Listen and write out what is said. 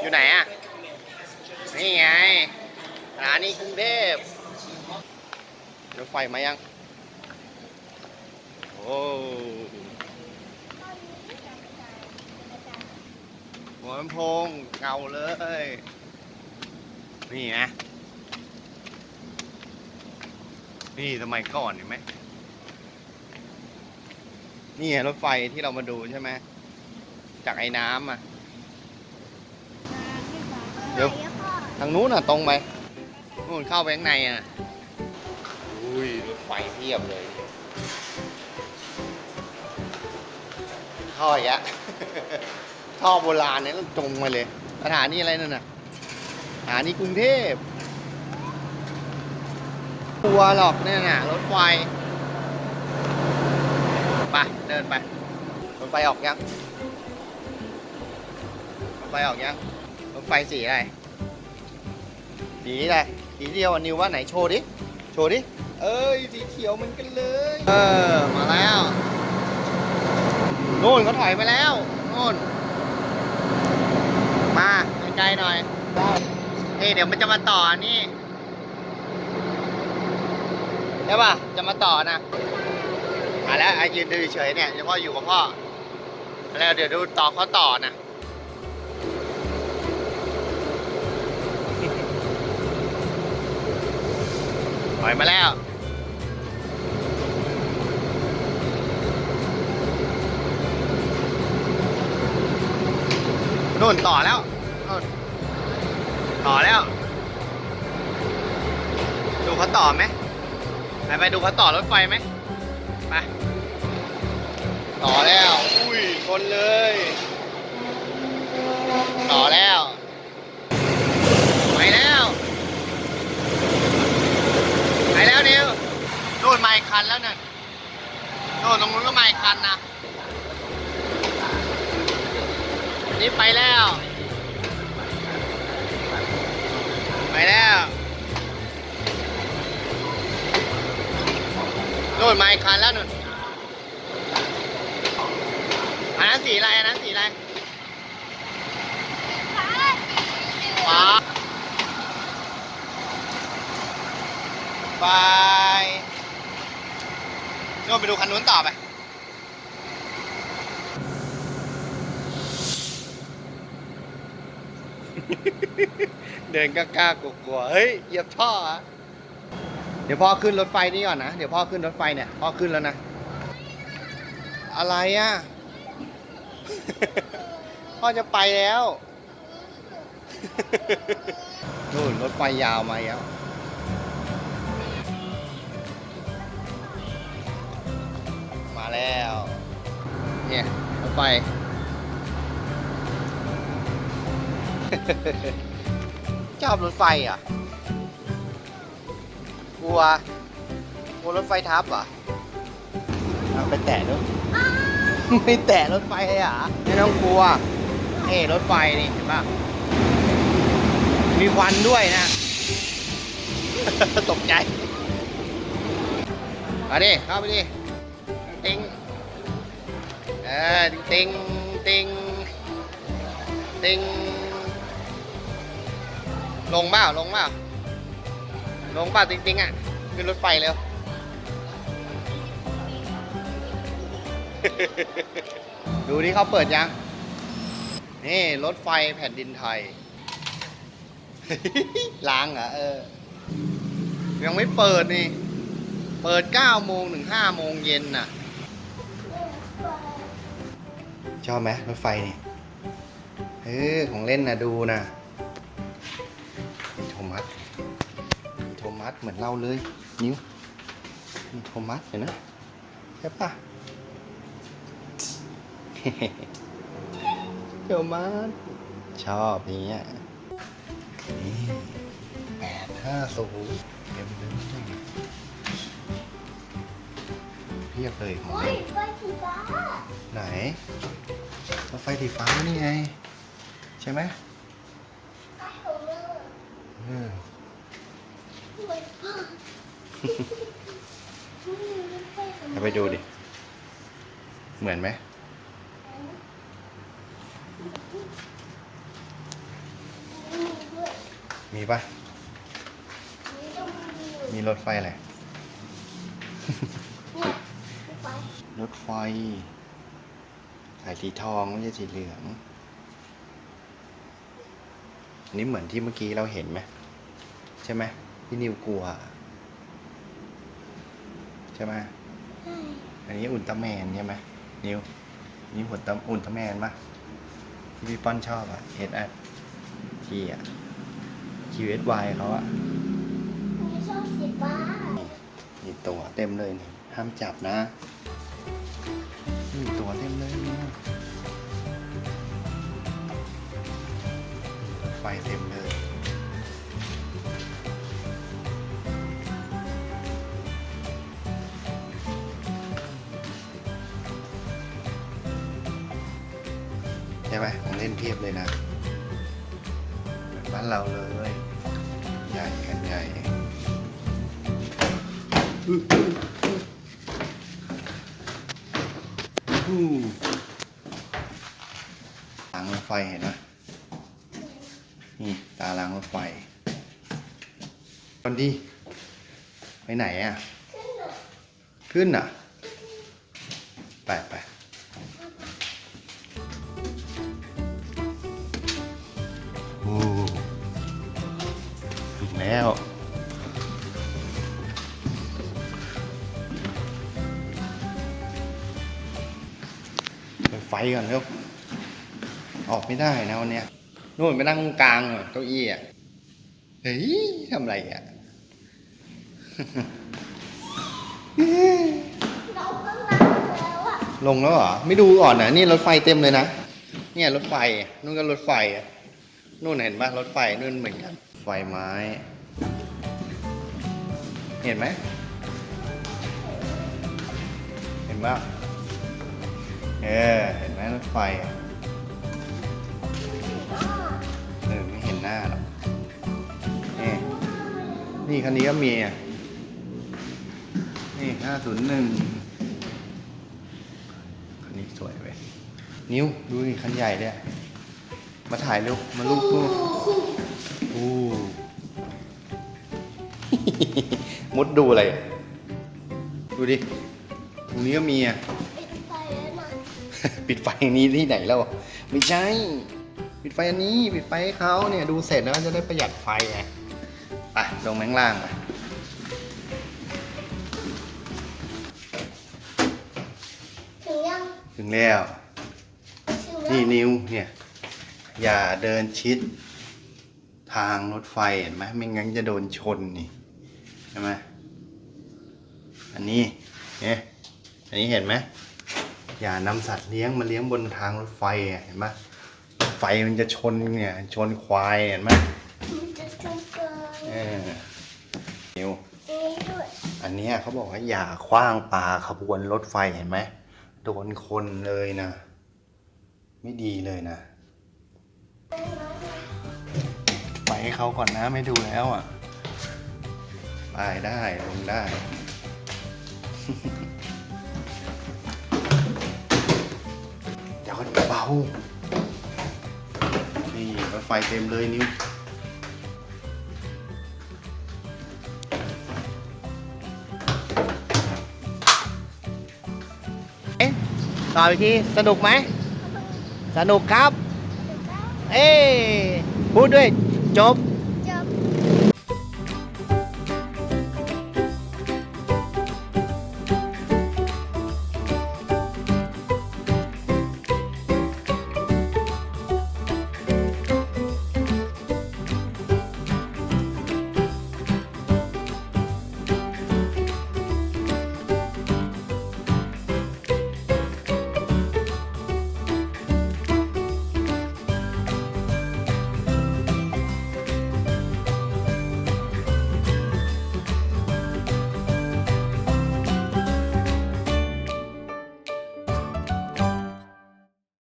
อยู่ไหนอะ นี่ไงสถานีกรุงเทพรถไฟมายัง โอ้หัวลำโพงเก่าเลย นี่ไงนี่สมัยก่อนเห็นไหมนี่ไงรถไฟที่เรามาดูใช่ไหม จากไอ้น้ำอะ เดี๋ยว ทางนู้นน่ะตรงไปนู่นเข้าไปข้างในอะ อุ้ยรถไฟเทียบเลยท่ออีกอะท่อโบราณเนี่ยต้องตรงมาเลย สถานีอะไรนั่นน่ะสถานีกรุงเทพกลัวหรอกเนี่ยน่ะ รถไฟ ไป เดินไป รถไฟออกยังรถ ไฟออกยังไฟสีอะไรสีอะไรสีเดียวอะนิวว่าไหนโชว์ดิ โชว์ดิ เอ้ยสีเขียวเหมันกันเลย เออ มาแล้วนู่นเขาถอยไปแล้วนู่น มาใกล้ๆหน่อยเฮ้ยเดี๋ยวมันจะมาต่อนี่ใช่ป่ะ จะมาต่อนะมาแล้วไอ้ยืนดูเฉยเนี่ยเดี๋ยวพ่ออยู่กับพ่อแล้วเดี๋ยวดูต่อเขาต่อนะ ถอยมาแล้ว นู่นต่อแล้วต่อแล้ว ดูเขาต่อไหมไปไปดูเขาต่อรถไฟไหมไปต่อแล้ว อุ้ยชนเลย ต่อแล้ว ไปแล้ว ไปแล้วนิวนู่นมา อีกคันแล้วนั่นนู่นตรงนู้นก็มาอีกคันนะนี่ไปแล้ว ไปแล้วโน่นมาอีกคันแล้วนู่นอันนั้นสีอะไรอันนั้นสีอะไรฟ้าบาย นู่นไปดูคันนู้นต่อไป เดินกล้ากลัวๆเฮ้ยเหยียบท่ออะเดี๋ยวพ่อขึ้นรถไฟนี่ก่อนนะ เดี๋ยวพ่อขึ้นรถไฟเนี่ยพ่อขึ้นแล้วนะ อะไรอะ พ่อจะไปแล้ว นู่นรถไฟยาวมาแล้ว แล้ว เนี่ยรถไฟ ชอบรถไฟอะ กลัว กลัวรถไฟทับเหรอะเอาไปแตะด้วยไม่แตะรถไฟเลยเหรอะไม่ต้องกลัว เอ้รถไฟนี่เห็นป่ะมีควันด้วยนะ ตกใจมาดิเข้าไปดิ ติงเออติงติงติงลงเปล่าลงเปล่าลงเปล่าติงติงอะขึ้นรถไฟเร็วดูที่เขาเปิดยัง นี่รถไฟแผ่นดินไทย ล้างเหรอเออ ยังไม่เปิดนี่ เปิด9โมงถึง5โมงเย็นน่ะ ชอบไหมรถไฟนี่เออของเล่นนะดูนะมีโทมัสมีโทมัสเหมือนเราเลย นิ้วมีโทมัสเห็นนะใช่ปะโทมัสชอบอย่างเงี้ยนี่แปดห้าศูนย์เต็มเลยเพียบเลยของโอ้เล่ยนไฟสีฟ้าไหน ฟสีฟ้านี่ไง ใช่ไหมไฟของเราเออสวยมากนี่รถไฟของเอาไปดูดิ เหมือนไหมมีด้วยมีปะมีต้องมีอยู่มีรถไฟอะไรเนี่ยไม่ไปรถไฟสายสีทองไม่ใช่สีเหลืองอันนี้เหมือนที่เมื่อกี้เราเห็นไหมใช่ไหมที่นิวกลัว ใช่ไหมใช่อันนี้อุลตร้าแมนใช่ไหมนิวนี่อุลตร้าอุลตร้าแมนปะที่พี่ป้อนชอบอะเอสอะที่อะ QSY เขาอะมีชอบสีฟ้ามีตัวเต็มเลยนี่ห้ามจับนะมีตัวเต็มเลย เนี่ยไฟเต็มเลยใช่ไหมของเล่นเพียบเลยนะเหมือนบ้านเราเลย ใหญ่กันใหญ่อู้รางไฟเห็นไหม ตารางรถไฟคนดีไปไหนอะ ขึ้นอะ ไปไปโอ้ถึงแล้วเปิดไฟก่อนเร็วออกไม่ได้นะวันเนี้ย นู่นไปนั่งตรงกลางอะเก้าอี้อะเฮ้ยทำอะไรอะเราข้างล่างแล้วอะลงแล้วเหรอ ไม่ดูก่อนนะนี่รถไฟเต็มเลยนะ เนี่ยรถไฟ นู่นก็รถไฟอะนู่นเห็นปะรถไฟนู่นเหมือนกัน ไฟไม้ เห็นไหม เห็นปะเออ เห็นไหมรถไฟ นหน้าหรอกนี่นี่คันนี้ก็มีอะนี่ห้าศูนย์หนึ่งคันนี้สวยเว้ยนิ้วดูนี่คันใหญ่เลยอะมาถ่ายเร็วมาลูกลูกอู้มุดดูอะไรอะดูดิ ตรงนี้ก็มีอะปิดไฟแล้วนะปิดไฟนี้ที่ไหนแล้ว ไม่ใช่ ปิดไฟอันนี้ปิดไฟให้เขาเนี่ยดูเสร็จแล้วจะได้ประหยัดไฟไงไปลงแมงล่างไปถึงยังถึงแล้วถึงแล้ว นี่นิ้วเนี่ย อย่าเดินชิด ทางรถไฟเห็นไหมไม่งั้นจะโดนชนนี่ใช่ไหมอันนี้เนี่ยอันนี้เห็นไหมอย่านำสัตว์เลี้ยงมาเลี้ยงบนทางรถไฟอะเห็นไหมรถ ไฟมันจะชนเนี่ย ชนควายเห็นไหมมันจะชนเกินเออนิวนี่ด้วอันเนี้ยเขาบอกว่าอย่าคว้างปลาขบวนรถไฟเห็นไหมโดนคนเลยนะ ไม่ดีเลยนะ ไปให้เขาก่อนนะไม่ดูแล้วอะไปได้ลงได้เดี๋ยวเบา ไฟเต็มเลยนิ้วเอ๊ะต่อไปทีสนุกไหม สนุกครับ เอ้พูดด้วยจบ